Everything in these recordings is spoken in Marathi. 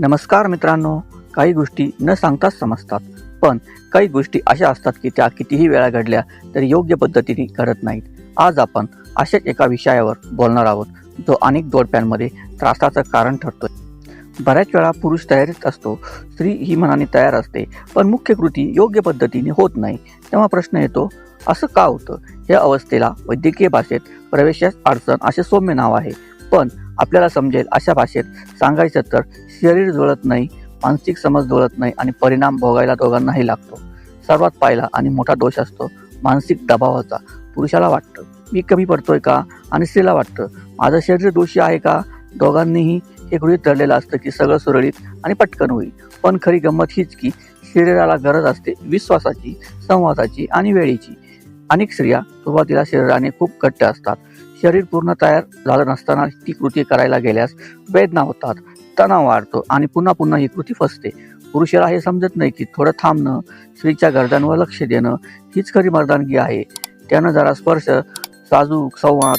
नमस्कार मित्रांनो काही गोष्टी न सांगताच समजतात पण काही गोष्टी अशा असतात की त्या कितीही वेळा घडल्या तरी योग्य पद्धतीने घडत नाहीत. आज आपण अशाच एका विषयावर बोलणार आहोत जो अनेक जोडप्यांमध्ये त्रासाचं कारण ठरतोय. बऱ्याच वेळा पुरुष तयारीत असतो स्त्री ही मनाने तयार असते पण मुख्य कृती योग्य पद्धतीने होत नाही. तेव्हा प्रश्न येतो असं का होतं? या अवस्थेला वैद्यकीय भाषेत प्रवेशास अडचण असे सौम्य नाव आहे. पण आपल्याला समजेल अशा भाषेत सांगायचं तर शरीर जुळत नाही मानसिक समज जुळत नाही आणि परिणाम भोगायला दोघांनाही लागतो. सर्वात पहिला आणि मोठा दोष असतो मानसिक दबावाचा. पुरुषाला वाटतं मी कमी पडतोय का? आणि स्त्रीला वाटतं माझं शरीर दोषी आहे का? दोघांनीही हे गृहीत धरलेलं असतं की सगळं सुरळीत आणि पटकन होईल. पण खरी गंमत हीच की शरीराला गरज असते विश्वासाची संवादाची आणि वेळेची. अनेक स्त्रिया सुरुवातीला शरीराने खूप घट्ट असतात. शरीर पूर्ण तयार झालं नसताना ती कृती करायला गेल्यास वेदना होतात. तणाव वाढतो आणि पुन्हा पुन्हा ही कृती फसते. पुरुषाला हे समजत नाही की थोडं थांबणं स्त्रीच्या गरजांवर लक्ष देणं हीच खरी मर्दानगी आहे. त्यानं जरा स्पर्श साजूक संवाद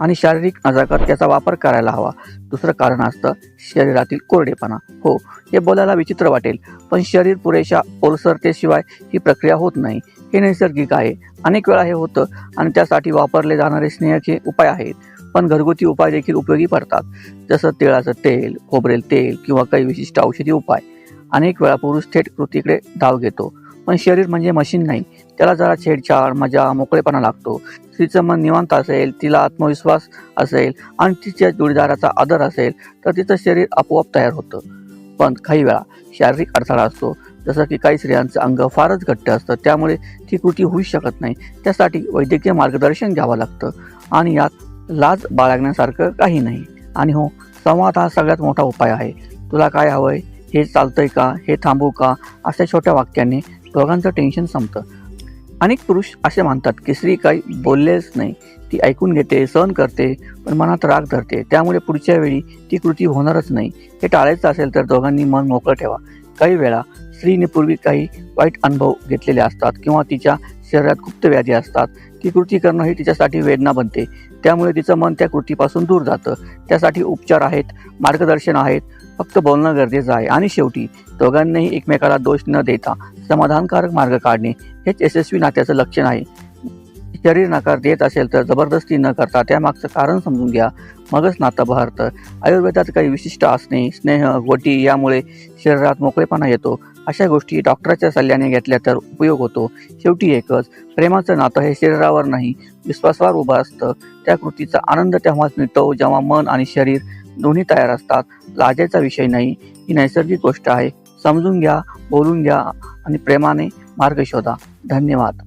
आणि शारीरिक नजाकत त्याचा वापर करायला हवा. दुसरं कारण असतं शरीरातील कोरडेपणा. हो हे बोलायला विचित्र वाटेल पण शरीर पुरेशा ओलसरतेशिवाय ही प्रक्रिया होत नाही. हे नैसर्गिक आहे. अनेक वेळा हे होतं आणि त्यासाठी वापरले जाणारे स्नेहाचे उपाय आहेत. पण घरगुती उपाय देखील उपयोगी पडतात. जसं तिळाचं तेल खोबरेल तेल किंवा काही विशिष्ट औषधी उपाय. अनेक वेळा पुरुष थेट कृतीकडे धाव घेतो. पण शरीर म्हणजे मशीन नाही. त्याला जरा छेडछाड मजा मोकळेपणा लागतो. स्त्रीचं मन निवांत असेल तिला आत्मविश्वास असेल आणि तिच्या जोडीदाराचा आदर असेल तर तिचं शरीर आपोआप तयार होतं. पण काही वेळा शारीरिक अडथळा असतो. जसं की काही स्त्रियांचं अंग फारच घट्ट असतं त्यामुळे ती कृती होऊ शकत नाही. त्यासाठी वैद्यकीय मार्गदर्शन घ्यावं लागतं. आणि यात लाज बाळगण्यासारखं काही नाही. आणि हो संवाद हा सगळ्यात मोठा उपाय आहे. तुला काय हवंय? हे चालतंय का? हे थांबू का? अशा छोट्या वाक्याने दोघांचं टेन्शन संपतं. अनेक पुरुष असे मानतात की स्त्री काही बोललेच नाही. ती ऐकून घेते सहन करते पण मनात राग धरते. त्यामुळे पुढच्या वेळी ती कृती होणारच नाही. हे टाळायचं असेल तर दोघांनी मन मोकळं ठेवा. काही वेळा स्त्रीने पूर्वी काही वाईट अनुभव घेतलेले असतात किंवा तिच्या शरीरात गुप्त व्याधी असतात. ती कृती करणं ही तिच्यासाठी वेदना बनते. त्यामुळे तिचं मन त्या कृतीपासून दूर जातं. त्यासाठी उपचार आहेत मार्गदर्शन आहेत फक्त बोलणं गरजेचं आहे. आणि शेवटी दोघांनाही एकमेकाला दोष न देता समाधानकारक मार्ग काढणे हेच यशस्वी नात्याचं लक्षण आहे. शरीर नकार देत असेल तर जबरदस्ती न करता त्यामागचं कारण समजून घ्या. मगच नातं बहरतं. आयुर्वेदात काही विशिष्ट आसने स्नेह गोटी यामुळे शरीरात मोकळेपणा येतो. अशा गोष्टी डॉक्टरच्या सल्ल्याने घेतल्या तर उपयोग होतो. शेवटी एकच प्रेमाचं नातं हे शरीरावर नाही विश्वासावर उभं असतं. त्या कृतीचा आनंद तेव्हाच मिळतो जेव्हा मन आणि शरीर दोन्ही तयार असतात. लाजेचा विषय नाही ही नैसर्गिक गोष्ट आहे. समजून घ्या बोलून घ्या आणि प्रेमाने मार्ग शोधा. धन्यवाद.